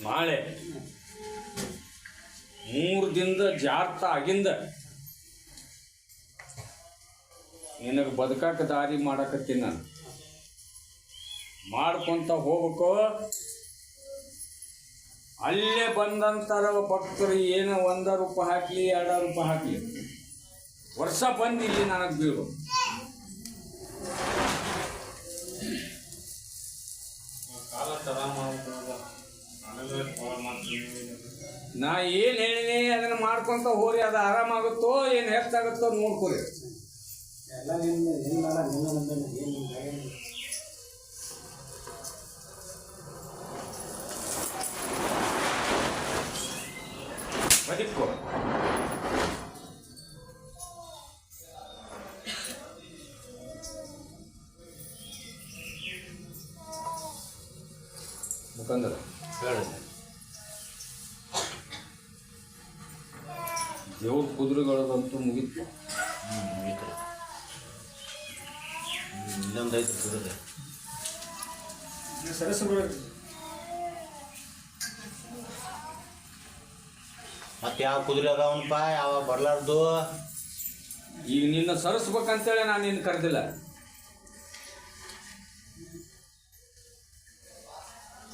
ನಾಳೆ ಮೂರು ದಿನದ ಜಾರ್ತ ಆಗಿಂದ ನಿನಗೆ ಬದುಕಾಕ ದಾರಿ ಮಾಡಕತ್ತೀನಿ ನಾನು. ಮಾಡ್ಕೊಂತ ಹೋಗ್ಬೇಕು ಅಲ್ಲೇ ಬಂದಂತರ ಭಕ್ತರು ಏನು ಒಂದ ರೂಪಾಯಿ ಹಾಕ್ಲಿ, ಎರಡ ರೂಪಾಯಿ ಹಾಕ್ಲಿ. ವರ್ಷ ಬಂದು ಇಲ್ಲಿ ನನಗೆ ಬೀಳು ಕಾಲ ನಾ ಏನು ಹೇಳಿನಿ ಅದನ್ನ ಮಾಡ್ಕೊಂತ ಹೋರಿ ಅದು ಆರಾಮಾಗುತ್ತೋ ಏನು ಹೆಚ್ಚಾಗುತ್ತೋ ನೋಡ್ಕೊರಿ. ಎಲ್ಲ ನಿನ್ನ ಏನು ಬದುಕು. ದೇವ್ರ ಕುದುರೆಗಳದಂತೂ ಮುಗೀತು. ಹ್ಞೂ ಮುಗೀತು. ಇನ್ನೊಂದು ಐದು ಕುದುರೆ. ಮತ್ತೆ ಯಾವ ಕುದುರೆ ಅದಾವನಪ್ಪ ಯಾವ ಬರ್ಲಾರ್ದು? ಈಗ ನಿನ್ನ ಸರಸ್ಬೇಕಂತೇಳಿ ನಾನು ನಿನ್ನ ಕರೆದಿಲ್ಲ.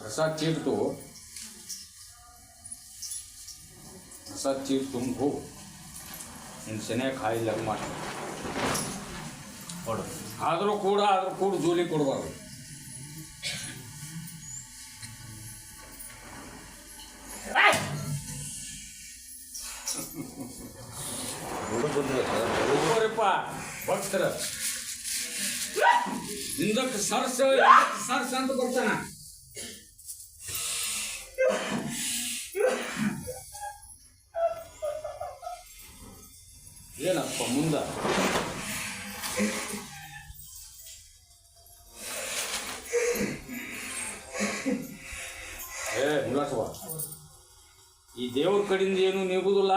ಪ್ರಸಾದ್ ಚೀರ್ತು ಪ್ರಸಾದ್ ಚೀರ್ ತುಂಬು ನಿನ್ನ ಸೆನೆಯಾಗ ಕಾಯಿಲ್ಲ ಮಾಡಿ ಕೊಡು ಆದರೂ ಕೂಡ ಆದರೂ ಕೂಡ ಜೋಲಿ ಕೊಡಬಾರ್ದು ಹುಡುಗ ಬಂದಿರುತ್ತೆ ಹೋಗ್ರಿಪ್ಪ ಭಕ್ತರ ಹಿಂದಕ್ಕೆ ಸರ್ಸ ಸರ್ಸ ಅಂತ ಬರ್ತಾನ ಏನಪ್ಪ ಮುಂದ? ಏ ಮುಲಾಸವ ಈ ದೇವ್ರ ಕಡಿಂದ ಏನು ನೀಗುದಿಲ್ಲ?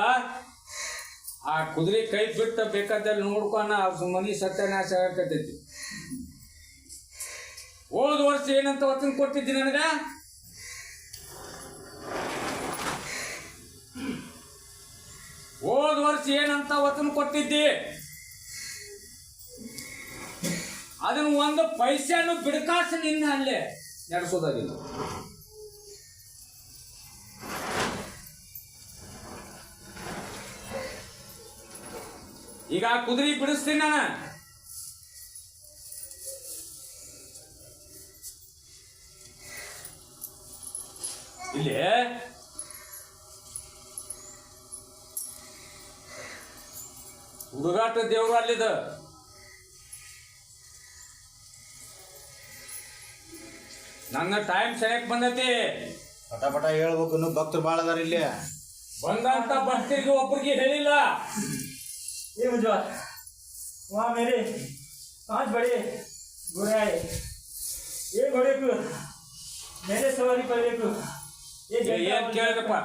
ಆ ಕುದುರೆ ಕೈ ಬಿಟ್ಟ ಬೇಕಾದಲ್ಲಿ ನೋಡ್ಕೊನ ಅವ್ರ ಮನಿ ಸತ್ಯನಾಶ ಆಗತೈತಿ. ಹೋದ ವರ್ಷ ಏನಂತ ವಚನ ಕೊಟ್ಟಿದ್ದಿ ನನಗ? ಹೋದ ವರ್ಷ ಏನಂತ ವತನ ಕೊಟ್ಟಿದ್ದಿ? ಅದನ್ನ ಒಂದು ಪೈಸೆಯನ್ನು ಬಿಡಕಾಸ ನಿನ್ನ ಅಲ್ಲೇ ನಡೆಸೋದಾಗಿಲ್ಲ. ಈಗ ಕುದುರೆ ಬಿಡಿಸ್ತೀನಿ ನಾನು. ಇಲ್ಲಿ ಹುಡುಗಾಟ ದೇವ್ರು ಅಲ್ಲಿದ ನನ್ನ ಟೈಮ್ ಸರಿಯಾಗಿ ಬಂದೈತಿ ಪಟ ಪಟ ಹೇಳ್ಬೇಕು ಇನ್ನು ಭಕ್ತರು ಭಾಳ ಅದಾರ ಇಲ್ಲಿ ಬಂದಂತ ಭಕ್ತರಿಗೆ ಒಬ್ಬರಿಗೆ ಹೇಳಿಲ್ಲ ये मुझे वहाँ मेरे पांच बड़े घोड़े आए एक घोड़े को मेरे सवारी पर एक एक ये- ये घंटा क्या है रप्पा?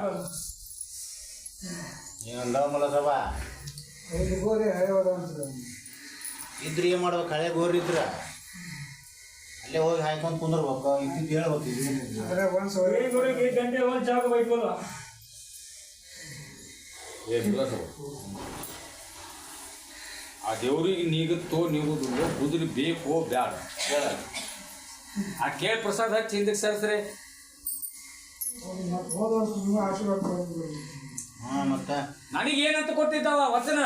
ನೀನು ಅಂದಾವ ಮಲ್ಲ ಸಭಾ ಗೋರೆ ಹಳೆವಾದ ಅಂತ ಇದ್ರೆ ಏನು ಮಾಡ್ಬೇಕು? ಹಳೆ ಗೋರ್ ಇದ್ರ ಅಲ್ಲೇ ಹೋಗಿ ಹಾಯ್ಕೊಂಡು ಕುಂದಿರ್ಬೇಕು. ಇದ್ದಿದ್ದು ಹೇಳ್ಬೇಕು ಆ ದೇವ್ರಿಗೆ ನೀಗುತ್ತೋ ನೀವು ಕುದುರೆ ಬೇಕೋ ಬ್ಯಾಡ. ಆ ಕೇಳಿ ಪ್ರಸಾದ್ ಹಚ್ಚಿ ಹಿಂದಕ್ಕೆ ಸರ್ಸ್ರಿ? ಆಶೀರ್ವಾದ ಹಾ ಮತ್ತೆ? ನನಗೆ ಏನಂತ ಕೊಟ್ಟಿದ್ದಾವ ವಚನ?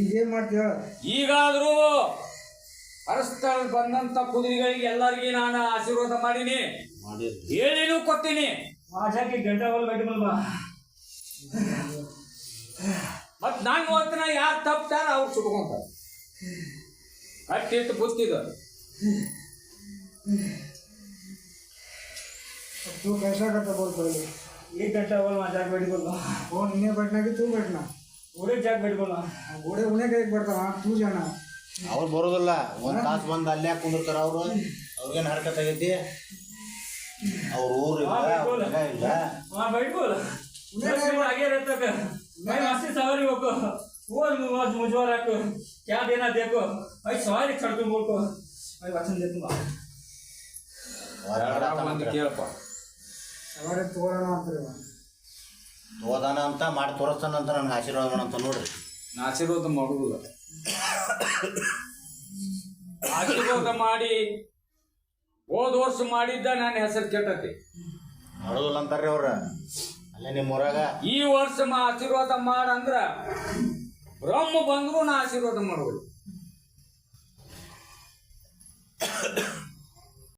ಈಗೇನ್ ಮಾಡ್ತೀಯ? ಈಗಾದರೂ ಅರಸ್ತಳ ಬಂದಂತ ಕುದುರೆಗಳಿಗೆ ಎಲ್ಲರಿಗೆ ನಾನು ಆಶೀರ್ವಾದ ಮಾಡೀನಿ. ಹೇಳಿನೂ ಕೊಡ್ತೀನಿ. ಆಶಾಕಿ ಗಂಟ ಹೊಲ ಮತ್ ನಾನು ಓದ್ತನ ಯಾರು ತಪ್ಪತಾರ ಅವ್ರು ಸುಟ್ಕೊಂತ ಕಟ್ಟಿಟ್ಟು ಬುತ್ತಿದ್ರು तू कैसा करता बोल पहले एक घंटा बोल वहाँ जाके बैठ बोल कौन इन्हें बैठना कि तू बैठना घोड़े जाके बैठ बोला घोड़े उन्हें का एक बैठता वहाँ तू जाना ಅವ್ರು ಬರೋದಿಲ್ಲ ಒಂದು ತಾಸು ಬಂದು ಅಲ್ಲೇ ಕುಂದಿರ್ತಾರ ಅವರು ಅವ್ರಿಗೇನು ಹರ್ಕತ್ ಆಗೈತಿ ಅವ್ರ ಊರು ಇಲ್ಲ ಅವ್ರ ಜಾಗ ಇಲ್ಲ वहाँ बैठ बोल दस मिनट आगे रहता कर मैं वहाँ से सवारी होको वो मुझ मुझवा रखो क्या देना देखो भाई सवारी छड़ तुम बोल को भाई वचन दे दूंगा ಎರಡಾಗ ಒಂದು ಕೇಳಪ್ಪ ಸವಾರಿ ಅಂತಾರೆ. ಹೋದಾನ ಅಂತ ಮಾಡಿ ತೋರಿಸ್ತಾನ ಅಂತ ನನಗೆ ಆಶೀರ್ವಾದ ಮಾಡಂತ ನೋಡ್ರಿ. ನಾ ಆಶೀರ್ವಾದ ಮಾಡುವುದಿಲ್ಲ ಆಶೀರ್ವಾದ ಮಾಡಿ ಹೋದ ವರ್ಷ ಮಾಡಿದ್ದ ನನ್ನ ಹೆಸರು ಕೆಟ್ಟತಿ. ಮಾಡೋದಿಲ್ಲ ಅಂತಾರ್ರಿ ಅವ್ರ. ಅಲ್ಲೇ ನಿಮ್ಮ ಊರಾಗ. ಈ ವರ್ಷ ಮಾ ಆಶೀರ್ವಾದ ಮಾಡಂದ್ರ ಬ್ರಹ್ಮ ಬಂದ್ರು ನಾ ಆಶೀರ್ವಾದ ಮಾಡುವುದು